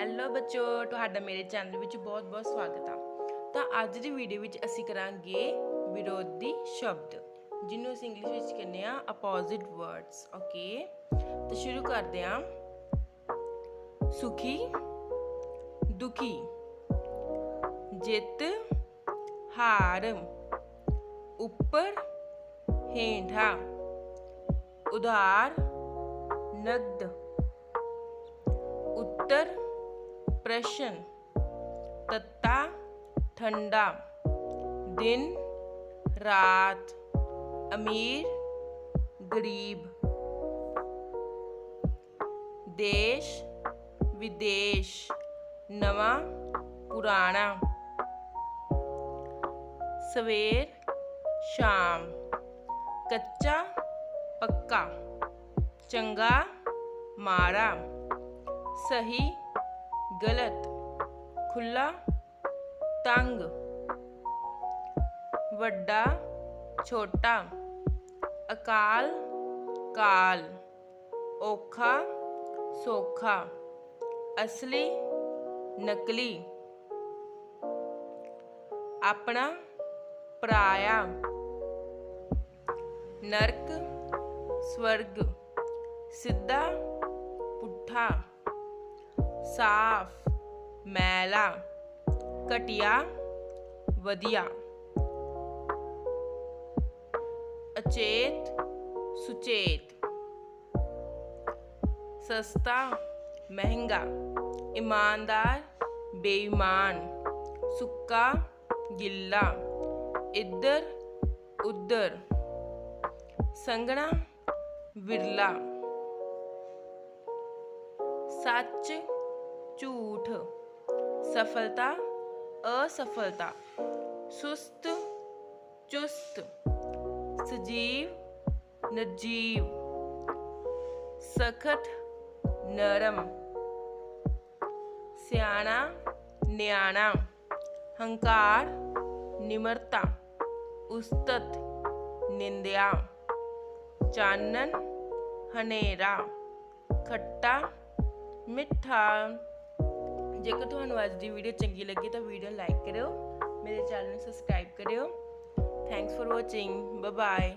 Hello ਬੱਚੋ, ਤੁਹਾਡਾ ਮੇਰੇ ਚੈਨਲ ਵਿੱਚ ਬਹੁਤ-ਬਹੁਤ ਸਵਾਗਤ ਆ। ਤਾਂ ਅੱਜ ਦੀ ਵੀਡੀਓ ਵਿੱਚ ਅਸੀਂ ਕਰਾਂਗੇ ਵਿਰੋਧੀ ਸ਼ਬਦ, ਜਿਹਨੂੰ ਅਸੀਂ ਇੰਗਲਿਸ਼ ਵਿੱਚ ਕਹਿੰਦੇ ਆ ਆਪੋਜ਼ਿਟ ਵਰਡਸ ਓਕੇ ਤਾਂ ਸ਼ੁਰੂ ਕਰਦੇ ਆ। ਸੁਖੀ, ਦੁਖੀ, ਜਿੱਤ, ਹਾਰ, ਉੱਪਰ ਹੇਂਢਾ ਉਧਾਰ, ਨਦ, ਉੱਤਰ प्रश्न तत्ता ठंडा दिन रात अमीर गरीब देश विदेश नवा पुराना सवेर शाम कच्चा पक्का चंगा मारा सही गलत, खुला, तंग, वड्डा, छोटा, अकाल, काल, ओखा, सोखा, असली, नकली, अपना, पराया, नरक, स्वर्ग, सिद्धा, पुट्ठा। साफ़, मैला, कटिया, वधिया। अचेत, सुचेत। सस्ता, महँगा, ईमानदार, बेईमान, सुक्का, गिल्ला। इधर उधर संगना विरला। सच झूठ, सफलता, असफलता, सुस्त, चुस्त, सजीव निर्जीव सखत नरम, सियाणा, न्याणा, हंकार, निम्रता, उस्तत, निंदया, चानन, हनेरा, खट्टा, मिठा ਜੇਕਰ ਤੁਹਾਨੂੰ ਅੱਜ ਦੀ ਵੀਡੀਓ ਚੰਗੀ ਲੱਗੀ ਤਾਂ ਵੀਡੀਓ ਲਾਈਕ ਕਰਿਓ, ਮੇਰੇ ਚੈਨਲ ਨੂੰ ਸਬਸਕ੍ਰਾਈਬ ਕਰਿਓ। Thanks for watching bye bye